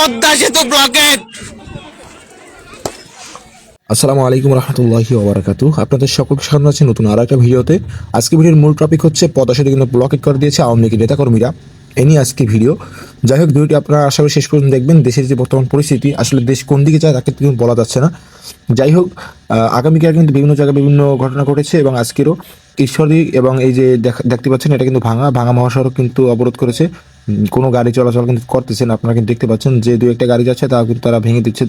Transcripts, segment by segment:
পদ্মা সেতু ব্লকেট আসসালামু আলাইকুম রহমতুল্লাহি ওবরাকাতু আপনাদের সকলকে স্বাগত আছে নতুন আরও একটা ভিডিওতে। আজকে ভিডিওর মূল টপিক হচ্ছে পদ্মা সেতু কিন্তু ব্লকেট করে দিয়েছে আওয়ামী লীগের নেতাকর্মীরা। এ নিয়ে আজকে ভিডিও। যাই হোক, ভিডিওটি আপনারা আশা করি শেষ পর্যন্ত দেখবেন। দেশের যে বর্তমান পরিস্থিতি, আসলে দেশ কোন দিকে যায় তাকে কিন্তু বলা যাচ্ছে না। যাই হোক আগামীকাল কিন্তু বিভিন্ন জায়গায় বিভিন্ন ঘটনা ঘটেছে এবং আজকেরও ঈশ্বরী এবং এই যে দেখতে পাচ্ছেন, এটা কিন্তু ভাঙা ভাঙা মহাসড়ক কিন্তু অবরোধ করেছে। কোনো গাড়ি চলাচল কিন্তু করতেছেন, আপনারা কিন্তু দেখতে পাচ্ছেন যে দু একটা গাড়ি যাচ্ছে তা কিন্তু তারা ভেঙে দিচ্ছে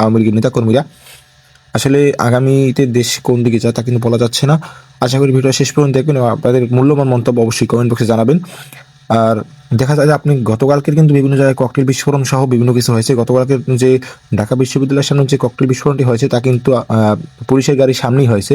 আওয়ামী লীগের নেতাকর্মীরা। আসলে আগামীতে দেশ কোন দিকে যায় তা কিন্তু বলা যাচ্ছে না। আশা করি ভিডিও শেষ পর্যন্ত দেখবেন আপনাদের মূল্যবান মন্তব্য অবশ্যই কমেন্ট বক্সে জানাবেন। আর দেখা যায় যে আপনি গতকালকের কিন্তু বিভিন্ন জায়গায় ককটেল বিস্ফোরণ সহ বিভিন্ন কিছু হয়েছে। গতকালকের যে ঢাকা বিশ্ববিদ্যালয়ের সামনে যে ককটেল বিস্ফোরণটি হয়েছে, তা কিন্তু পুলিশের গাড়ির সামনেই হয়েছে।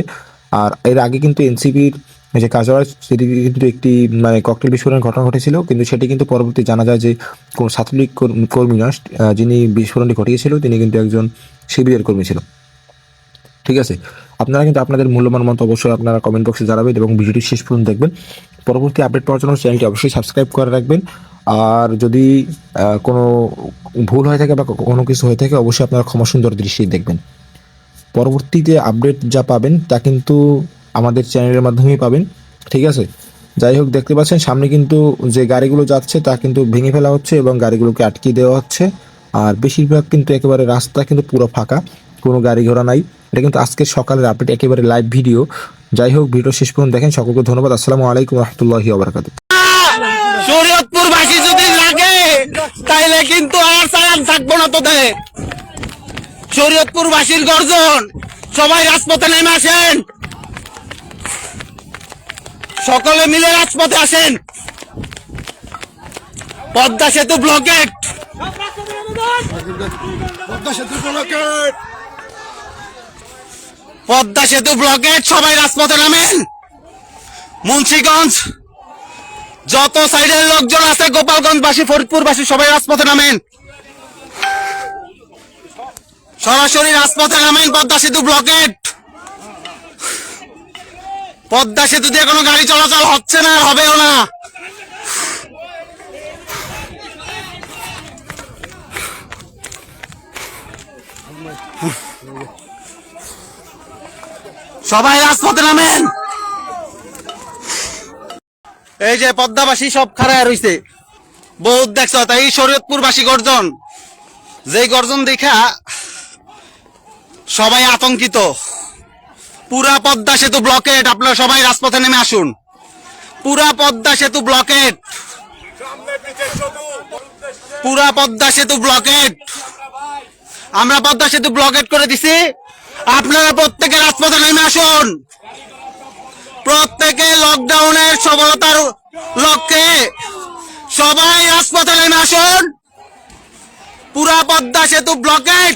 আর এর আগে কিন্তু এনসিপির যে কাজওয়ার সেটি কিন্তু একটি মানে ককটেল বিস্ফোরণের ঘটনা ঘটেছিল, কিন্তু সেটি কিন্তু পরবর্তী জানা যায় যে কোন ছাত্রলীগ কর্মী- নয় যিনি বিস্ফোরণটি ঘটিয়েছিল, তিনি কিন্তু একজন শিবিরের কর্মী ছিল ঠিক আছে? আপনারা কিন্তু আপনাদের মূল্যবান মত অবশ্যই আপনারা কমেন্ট বক্সে জানাবেন এবং ভিডিওটি শেষ পর্যন্ত দেখবেন। পরবর্তী আপডেট পাওয়ার জন্য চ্যানেলটি অবশ্যই সাবস্ক্রাইব করে রাখবেন। আর যদি কোনো ভুল হয়ে থাকে বা কোনো কিছু হয়ে থাকে, অবশ্যই আপনারা ক্ষমা সুন্দর দৃষ্টি দেখবেন। পরবর্তীতে আপডেট যা পাবেন তা কিন্তু আমাদের চ্যানেলের মাধ্যমেই পাবেন। ঠিক আছে? যাই হোক, দেখতে পাচ্ছেন, সামনে কিন্তু যে গাড়িগুলো যাচ্ছে, তা কিন্তু ভেঙে ফেলা হচ্ছে এবং গাড়িগুলোকে আটকে দেওয়া হচ্ছে। আর বেশিরভাগ কিন্তু একেবারে রাস্তা কিন্তু পুরো ফাঁকা, কোনো গাড়ি ঘোড়া নাই। এটা কিন্তু আজকে সকালের আপডেট একেবারে লাইভ ভিডিও যাই হোক, ভিডিও শেষ পর্যন্ত দেখেন, সকলকে ধন্যবাদ। আসসালামু আলাইকুম রহমতুল্লাহি ওবরাকাতু শরীয়তপুর বাসী যদি লাগে, তাইলে কিন্তু আর চালান থাকব না তোদের। শরীয়তপুর বাসীর গর্জন, সবাই রাজপথে নেমে আসেন। সকলে মিলে রাজপথে আসেন। পদ্মা সেতু ব্লকেট। পদ্মা সেতু ব্লকেট। সবাই রাজপথে নামেন। মুন্সিগঞ্জ যত সাইডের লোকজন আছে গোপালগঞ্জ গোপালগঞ্জবাসী ফরিদপুরবাসী সবাই রাজপথে নামেন। সরাসরি রাজপথে নামেন পদ্মা সেতু ব্লকেট। পদ্মা সেতু দিয়ে কোনো গাড়ি চলাচল হচ্ছে না হবেও না। সবাই রাজপথে নামেন। এই যে পদ্মাবাসী সব খাড়ায় রইছে। বহুত দেখছ, তাই শরীয়তপুরবাসী গর্জন। যেই গর্জন দেখা সবাই আতঙ্কিত। পুরা পদ্মা সেতু ব্লকেট আপনারা সবাই রাজপথে নেমে আসুন। পুরা পদ্মা সেতু ব্লকেট পুরা পদ্মা সেতু ব্লকেট আমরা পদ্মা সেতু ব্লকেট করে দিছি। আপনারা প্রত্যেকে রাজপথে নেমে আসুন। প্রত্যেকে লকডাউনের সফলতার লক্ষ্যে সবাই রাজপথে নেমে আসুন। পুরা পদ্মা সেতু ব্লকেট